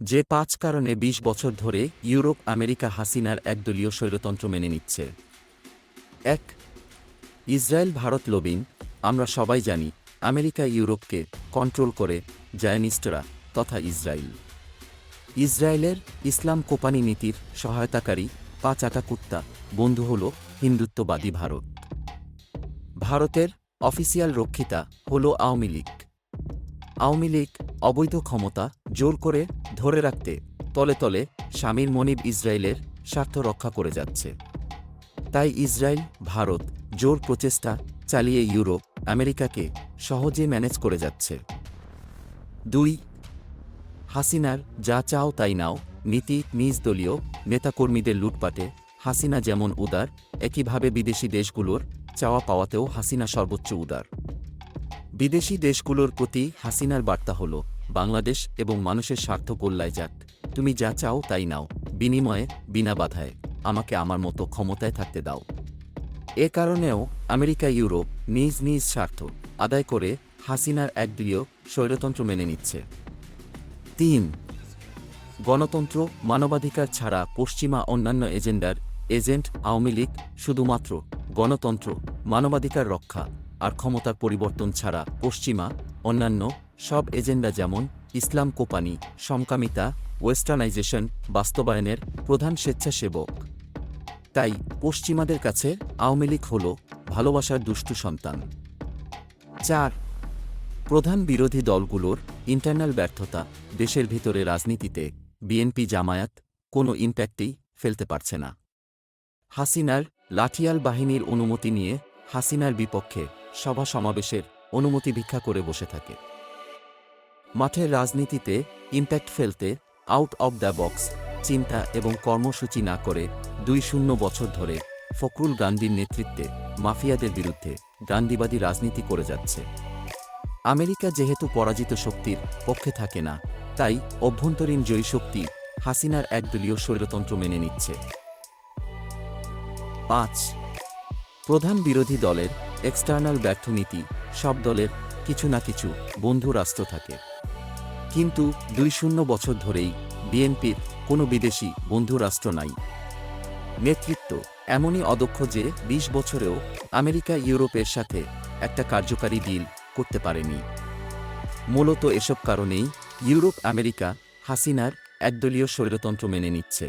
যে পাঁচ কারণে ২০ বছর ধরে ইউরোপ আমেরিকা হাসিনার একদলীয় স্বৈরতন্ত্র মেনে নিচ্ছে। এক, ইসরায়েল ভারত লবিং আমরা সবাই জানি, আমেরিকা ইউরোপকে কন্ট্রোল করে জায়নিস্টরা তথা ইসরায়েল। ইসরায়েলের ইসলাম কোপানি নীতির সহায়তাকারী পাঁচ আটা কুত্তা বন্ধু হল হিন্দুত্ববাদী ভারত। ভারতের অফিসিয়াল রক্ষিতা হল আওয়ামী লীগ। আওয়ামী লীগ অবৈধ ক্ষমতা জোর করে ধরে রাখতে তলে তলে স্বামীর মনিব ইসরায়েলের স্বার্থ রক্ষা করে যাচ্ছে। তাই ইসরায়েল, ভারত জোর প্রচেষ্টা চালিয়ে ইউরোপ আমেরিকাকে সহজে ম্যানেজ করে যাচ্ছে। দুই, হাসিনার যা চাও তাই নাও, নীতি, নিজ দলীয় নেতাকর্মীদের লুটপাটে হাসিনা যেমন উদার, একইভাবে বিদেশি দেশগুলোর চাওয়া পাওয়াতেও হাসিনা সর্বোচ্চ উদার। বিদেশি দেশগুলোর প্রতি হাসিনার বার্তা হল বাংলাদেশ এবং মানুষের স্বার্থ কল্যায় যাক। তুমি যা চাও তাই নাও। বিনিময়ে, বিনা বাধায়। আমাকে আমার মতো ক্ষমতায় থাকতে দাও। এ কারণেও আমেরিকা, ইউরোপ নিজ নিজ স্বার্থ আদায় করে হাসিনার একদলীয় স্বৈরতন্ত্র মেনে নিচ্ছে। তিন, গণতন্ত্র মানবাধিকার ছাড়া পশ্চিমা অন্যান্য এজেন্ডার, এজেন্ট, আওয়ামী লীগ শুধুমাত্র গণতন্ত্র, মানবাধিকার রক্ষা আর ক্ষমতার পরিবর্তন ছাড়া পশ্চিমা অন্যান্য সব এজেন্ডা যেমন ইসলাম কোপানি সমকামিতা, ওয়েস্টার্নাইজেশন, বাস্তবায়নের প্রধান স্বেচ্ছাসেবক। তাই পশ্চিমাদের কাছে আওয়ামী লীগ হল ভালোবাসার দুষ্টু সন্তান। চার, প্রধান বিরোধী দলগুলোর ইন্টারনাল ব্যর্থতা, দেশের ভিতরে রাজনীতিতে বিএনপি জামায়াত কোনো ইম্প্যাক্টই ফেলতে পারছে না। হাসিনার লাঠিয়াল বাহিনীর অনুমতি নিয়ে হাসিনার বিপক্ষে সভা সমাবেশের অনুমতি ভিক্ষা করে বসে থাকে। মাঠের রাজনীতিতে ইম্প্যাক্ট ফেলতে আউট অব দ্য বক্স চিন্তা এবং কর্মসূচি না করে দুই শূন্য বছর ধরে ফখরুল গান্ধীর নেতৃত্বে মাফিয়াদের বিরুদ্ধে গান্ধীবাদী রাজনীতি করে যাচ্ছে। আমেরিকা যেহেতু পরাজিত শক্তির পক্ষে থাকে না, তাই অভ্যন্তরীণ জয়ী শক্তি হাসিনার একদলীয় স্বৈরতন্ত্র মেনে নিচ্ছে। পাঁচ, প্রধান বিরোধী দলের এক্সটার্নাল ব্যর্থ নীতি সব দলের কিছু না কিছু বন্ধু রাষ্ট্র থাকে। কিন্তু দুই শূন্য বছর ধরেই বিএনপির কোনো বিদেশি বন্ধু রাষ্ট্র নাই। নেতৃত্ব এমনই অদক্ষ যে ২০ বছরেও আমেরিকা ইউরোপের সাথে একটা কার্যকারী ডিল করতে পারেনি। মূলত এসব কারণেই ইউরোপ আমেরিকা হাসিনার একদলীয় স্বৈরতন্ত্র মেনে নিচ্ছে।